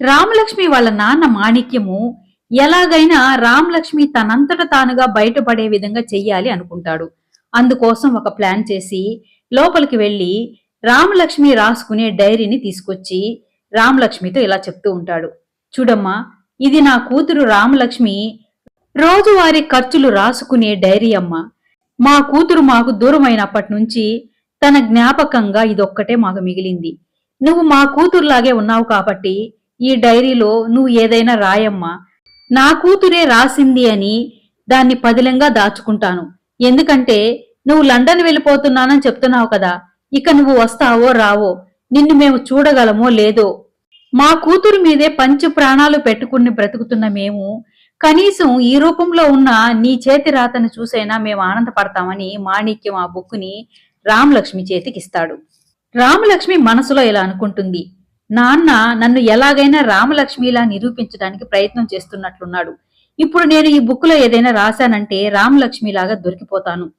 రామలక్ష్మి వాళ్ళ నాన్న మాణిక్యము ఎలాగైనా రామలక్ష్మి తనంతట తానుగా బయటపడే విధంగా చెయ్యాలి అనుకుంటాడు. అందుకోసం ఒక ప్లాన్ చేసి లోపలికి వెళ్ళి రామలక్ష్మి రాసుకునే డైరీని తీసుకొచ్చి రామలక్ష్మితో ఇలా చెప్తూ ఉంటాడు. చూడమ్మా ఇది నా కూతురు రామలక్ష్మి రోజువారీ ఖర్చులు రాసుకునే డైరీ అమ్మ. మా కూతురు మాకు దూరమైనప్పటి నుంచి తన జ్ఞాపకంగా ఇదొక్కటే మాకు మిగిలింది. నువ్వు మా కూతురులాగే ఉన్నావు కాబట్టి ఈ డైరీలో నువ్వు ఏదైనా రాయమ్మా. నా కూతురే రాసింది అని దాన్ని పదిలంగా దాచుకుంటాను. ఎందుకంటే నువ్వు లండన్ వెళ్ళిపోతున్నానని చెప్తున్నావు కదా. ఇక నువ్వు వస్తావో రావో నిన్ను మేము చూడగలమో లేదో. మా కూతురు మీదే పంచు ప్రాణాలు పెట్టుకుని బ్రతుకుతున్న మేము కనీసం ఈ రూపంలో ఉన్న నీ చేతి రాతను చూసైనా మేము ఆనందపడతామని మాణిక్యం ఆ బుక్కుని రామలక్ష్మి చేతికిస్తాడు. రామలక్ష్మి మనసులో ఇలా అనుకుంటుంది. నాన్న నన్ను ఎలాగైనా రామలక్ష్మిలా నిరూపించడానికి ప్రయత్నం చేస్తున్నట్లున్నాడు. ఇప్పుడు నేను ఈ బుక్లో ఏదైనా రాశానంటే రామలక్ష్మిలాగా దొరికిపోతాను.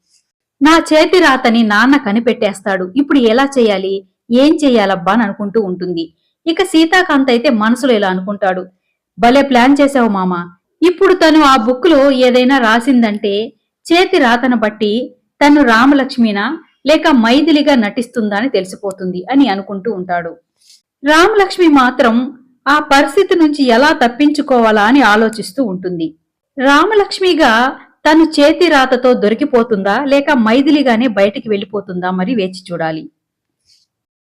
నా చేతి రాతని నాన్న కనిపెట్టేస్తాడు. ఇప్పుడు ఎలా చేయాలి? ఏం చెయ్యాలబ్బా అని అనుకుంటూ ఉంటుంది. ఇక సీతాకాంత్ అయితే మనసులో ఇలా అనుకుంటాడు. భలే ప్లాన్ చేసావు మామ. ఇప్పుడు తను ఆ బుక్లో ఏదైనా రాసిందంటే చేతి రాతను బట్టి తను రామలక్ష్మినా లేక మైథిలిగా నటిస్తుందా అని తెలిసిపోతుంది అని అనుకుంటూ ఉంటాడు. రామలక్ష్మి మాత్రం ఆ పరిస్థితి నుంచి ఎలా తప్పించుకోవాలా అని ఆలోచిస్తూ ఉంటుంది. రామలక్ష్మిగా తను చేతి రాతతో దొరికిపోతుందా లేక మైథిలిగానే బయటికి వెళ్ళిపోతుందా మరి వేచి చూడాలి.